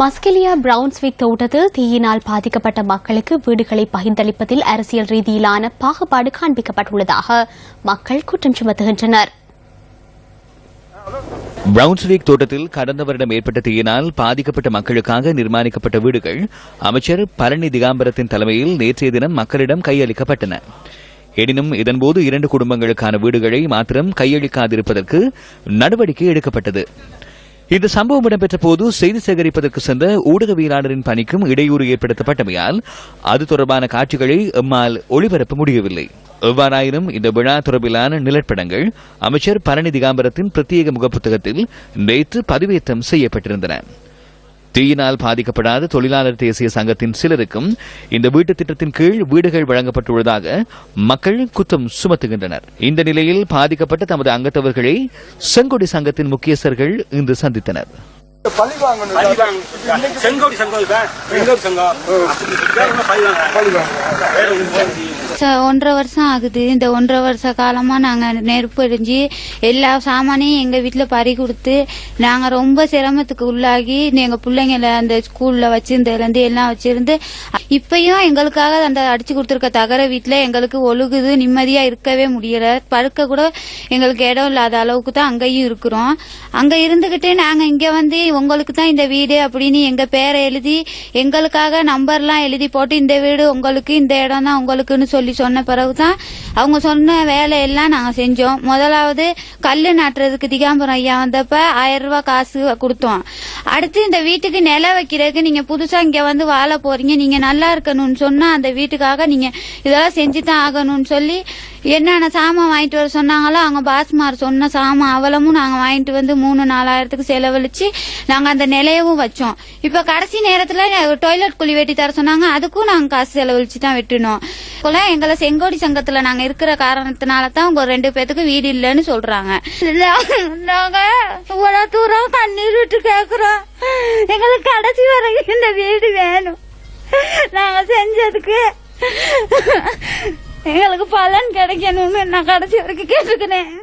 Maskeliya Brunswick தோட்டத்தில் தீயினால் பாதிக்கப்பட்ட மக்களுக்கு வீடுகளை பகிர்ந்தளிப்பதில் அரசியல் ரீதியிலான பாகுபாடு காண்பிக்கப்பட்டுள்ளதாக மக்கள் குற்றம் சுமத்துகின்றனர். பிரவுன்ஸ்விக் தோட்டத்தில் கடந்த வருடம் ஏற்பட்ட தீயினால் பாதிக்கப்பட்ட மக்களுக்காக நிர்மாணிக்கப்பட்ட வீடுகள் அமைச்சர் பழனி திகாம்பரத்தின் தலைமையில் நேற்றைய தினம் மக்களிடம் கையளிக்கப்பட்டன. எனினும் இதன்போது இரண்டு குடும்பங்களுக்கான வீடுகளை மாத்திரம் கையளிக்காதிருப்பதற்கு நடவடிக்கை எடுக்கப்பட்டது. இந்த சம்பவம் இடம்பெற்ற போது செய்தி சேகரிப்பதற்கு சென்ற ஊடகவியலாளரின் பணிக்கும் இடையூறு ஏற்படுத்தப்பட்டமையால் அது தொடர்பான காட்சிகளை எம்மால் ஒளிபரப்ப முடியவில்லை. எவ்வாறாயினும் இந்த விழா தொடர்பிலான நிலப்படங்கள் அமைச்சர் பழனி திகாம்பரத்தின் பிரத்யேக முகப்புத்தகத்தில் நேற்று பதிவேற்றம் செய்யப்பட்டிருந்தன. தீயினால் பாதிக்கப்படாத தொழிலாளர் தேசிய சங்கத்தின் சிலருக்கும் இந்த வீட்டு திட்டத்தின் கீழ் வீடுகள் வழங்கப்பட்டுள்ளதாக மக்கள் குற்றம் சுமத்துகின்றனர். இந்த நிலையில் பாதிக்கப்பட்ட தமது அங்கத்தவர்களை செங்கொடி சங்கத்தின் முக்கியஸ்தர்கள் இன்று சந்தித்தனர். செங்கோடி சங்கம் செங்கோடி சங்கம். ச- ஒன்றரை வருஷம் ஆகுது. இந்த ஒன்றரை வருஷ காலமா நாங்க நெருப்பு எரிஞ்சு எல்லா சாமானையும் எங்க வீட்டுல பறி கொடுத்து நாங்க ரொம்ப சிரமத்துக்கு உள்ளாகி எங்க பிள்ளைங்கள அந்த ஸ்கூல்ல வச்சிருந்ததுல இருந்து எல்லாம் வச்சிருந்து இப்பயும் எங்களுக்காக அந்த அடிச்சு கொடுத்துருக்க தகர வீட்டுல எங்களுக்கு ஒழுகுது நிம்மதியா இருக்கவே முடியல. படுக்க கூட எங்களுக்கு இடம் இல்லாத அளவுக்கு தான் அங்கேயும் இருக்கிறோம். அங்க இருந்துகிட்டு நாங்க இங்க வந்து உங்களுக்கு தான் இந்த வீடு அப்படின்னு எங்க பேரை எழுதி எங்களுக்காக நம்பர்லாம் எழுதி போட்டு இந்த வீடு உங்களுக்கு இந்த இடம் தான் உங்களுக்குன்னு சொல்லி சொல்லி சொன்ன பிறகுதான் அவங்க சொன்ன வேலையெல்லாம் நாங்க செஞ்சோம். முதலாவது கல் நாட்டுறதுக்கு திகாம்பரம் ஐயா வந்தப்ப ஆயிரம் ரூபாய் காசு கொடுத்தோம். அடுத்து இந்த வீட்டுக்கு நில வைக்கிறதுக்கு நீங்க புதுசா இங்க வந்து வாழ போறீங்க. நீங்க நல்லா இருக்கணும்னு சொன்னா அந்த வீட்டுக்காக நீங்க இதெல்லாம் செஞ்சு தான் ஆகணும்னு சொல்லி என்னென்ன சாமான் வாங்கிட்டு வர சொன்னாங்களோ அவங்க பாஸ்மார் சொன்ன சாமான் அவலமும் நாங்க வாங்கிட்டு வந்து மூணு நாலாயிரத்துக்கு செலவழிச்சு நாங்க அந்த நிலையவும் வச்சோம். இப்ப கடைசி நேரத்துல டாய்லெட் குழி வெட்டி தர சொன்னாங்க. அதுக்கும் நாங்க காசு செலவழிச்சு தான் வெட்டினோம் எங்களை செங்கோடி சங்கத்துல நாங்க இருக்கிற காரணத்தினால தான் உங்க ரெண்டு பேத்துக்கு வீடு இல்லைன்னு சொல்றாங்க. நாங்க இவ்வளவு தூரம் கண்ணீர் விட்டு கேக்குறோம். எங்களுக்கு கடைசி வரைக்கும் இந்த வீடு வேணும். நாங்க செஞ்சதுக்கு எங்களுக்கு பலன் கிடைக்கணும்னு நான் கடைசி வரைக்கும் கேட்டுக்கிறேன்.